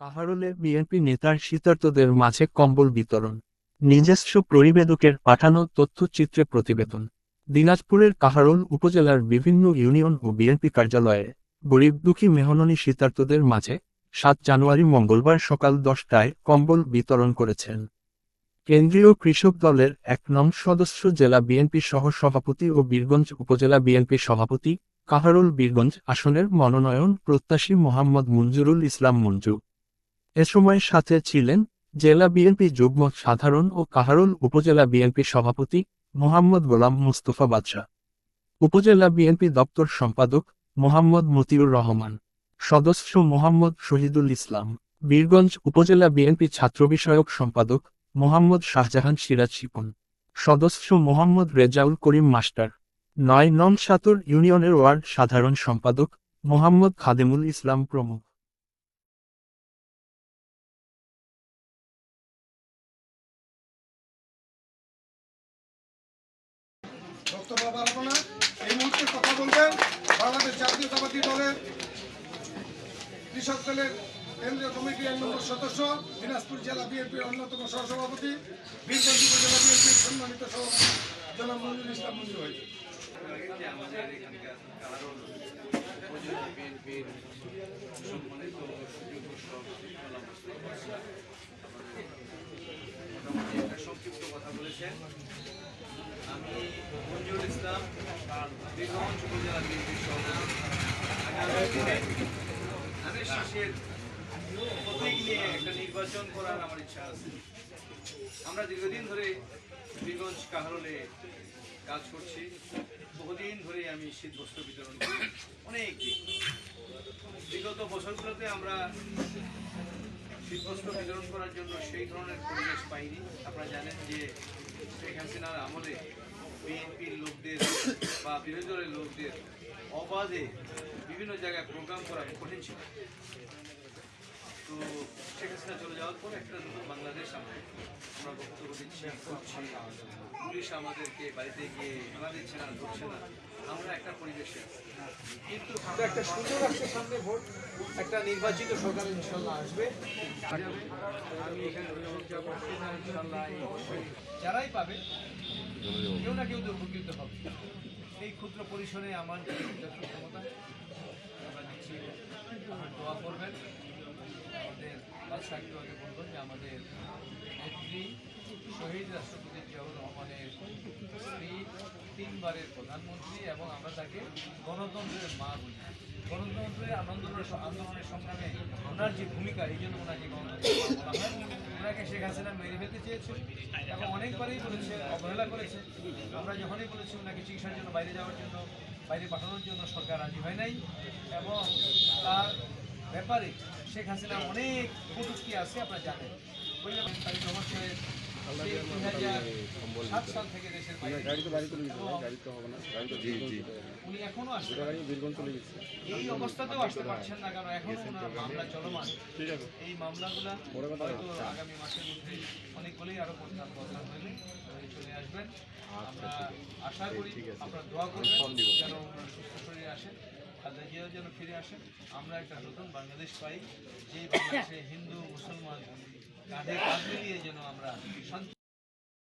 কাহারোলে BNP নেতার শীতার্তদের মাঝে কম্বল বিতরণ, নিজস্ব পরিবেদকের পাঠানো তথ্যচিত্রে প্রতিবেদন। দিনাজপুরের কাহারোল উপজেলার বিভিন্ন ইউনিয়ন ও বিএনপি কার্যালয়ে গরিব দুঃখী মেহননী শীতার্তদের মাঝে সাত জানুয়ারি মঙ্গলবার সকাল দশটায় কম্বল বিতরণ করেছেন। কেন্দ্রীয় কৃষক দলের এক নং সদস্য জেলা বিএনপি সহ সভাপতি ও বীরগঞ্জ উপজেলা বিএনপি সভাপতি কাহারোল বীরগঞ্জ আসনের মনোনয়ন প্রত্যাশী মোহাম্মদ মুঞ্জুরুল ইসলাম মঞ্জু। এ সময় সাথে ছিলেন জেলা বিএনপি যুগ্ম সাধারণ ও কাহারুল উপজেলা বিএনপি সভাপতি মোহাম্মদ গোলাম মুস্তফা বাদশাহ উপজেলা বিএনপি দপ্তর সম্পাদক মোহাম্মদ মতিউর রহমান, সদস্য মোহাম্মদ শহীদুল ইসলাম, বীরগঞ্জ উপজেলা বিএনপি ছাত্র বিষয়ক সম্পাদক মোহাম্মদ শাহজাহান সিরাজ শিপন, সদস্য মোহাম্মদ রেজাউল করিম মাস্টার, নয় নং সাতর ইউনিয়নের ওয়ার্ড সাধারণ সম্পাদক মোহাম্মদ খাদেমুল ইসলাম প্রমুখ। বক্তব্য বাড়াবো না। এই মুহূর্তে কথা বলবেন বাংলাদেশ জাতীয়তাবাদী দলের কৃষক দলের কেন্দ্রীয় কমিটির এক নম্বর সদস্য, দিনাজপুর জেলা বিএনপির অন্যতম সহসভাপতি, বীরগঞ্জ উপজেলা বিএনপির সম্মানিত সভাপতি জনাব মঞ্জুর ইসলাম মঞ্জুর হয়েছে সংক্ষিপ্ত কথা বলেছেন। আমি মঞ্জুর ইসলাম একটা নির্বাচন করার আমার ইচ্ছা আছে। আমরা দীর্ঘদিন ধরে বীরগঞ্জ কাহারলে কাজ করছি। বহুদিন ধরে আমি শীত বস্ত্র বিতরণ করি। অনেক দিন। বিগত বছরগুলোতে আমরা শীত বস্ত্র বিতরণ করার জন্য সেই ধরনের পরিবেশ পাইনি। আপনারা জানেন যে শেখ হাসিনার আমলে বিএনপির লোকদের বা বিরোধী দলের লোকদের অবাধে বিভিন্ন জায়গায় প্রোগ্রাম করা কঠিন ছিল। তো শেখ হাসিনা চলে যাওয়ার পর একটা নতুন বাংলাদেশ আমরা আমরা বক্তব্য দিচ্ছি করছি। পুলিশ আমাদেরকে বাড়িতে গিয়ে খেলা দিচ্ছে না, ধরছে না। আমরা একটা পরিবেশে। কিন্তু একটা সুন্দর আসছে সামনে ভোট, একটা নির্বাচিত সরকার ইনশাল্লাহ আসবে। আমি এখানে যারাই পাবে কেউ না কেউ দুর্ভোগিত হবে। এই ক্ষুদ্র পরিসরে আমার ক্ষমতা, আমরা দিচ্ছি দোয়া করবেন। আমাদের বাদশাহ একটু আগে বলবেন যে আমাদের নেত্রী শহীদ রাষ্ট্রপতি জিয়াউর রহমানের স্ত্রী তিনবারের প্রধানমন্ত্রী এবং আমরা তাকে গণতন্ত্রের মা বলি। গণতন্ত্রের আন্দোলনের আন্দোলনের সংগ্রামে ওনার যে ভূমিকা, এই জন্য ওনাকে ওনাকে শেখ হাসিনা মেরে ফেলতে চেয়েছে এবং অনেকবারই বলেছে, অবহেলা করেছে। আমরা যখনই বলেছি ওনাকে চিকিৎসার জন্য বাইরে যাওয়ার জন্য, বাইরে পাঠানোর জন্য সরকার রাজি হয় নাই এবং তার ব্যাপারে শেখ হাসিনা অনেক কটূক্তি আছে, আপনারা জানেন। বললাম দুই হাজার সাত সাল থেকে দেশের বাইরে এবং উনি এখনও আসতে পারেন। এই অবস্থাতেও আসতে পারছেন না কারণ এখনও ওনার মামলা চলমান। এই মামলাগুলা হয়তো আগামী মাসের মধ্যে অনেকগুলোই আরও প্রস্তাব প্রস্তাব হইলে চলে আসবেন। আমরা আশা করি আপনারা দোয়া করবেন যেন সুস্থ শরীরে আসেন। খালেদা জিয়াও যেন ফিরে আসেন আমরা একটা নতুন বাংলাদেশ পাই যে বাংলাদেশে হিন্দু, মুসলমান কাঁধে কাঁধ মিলিয়ে যেন আমরা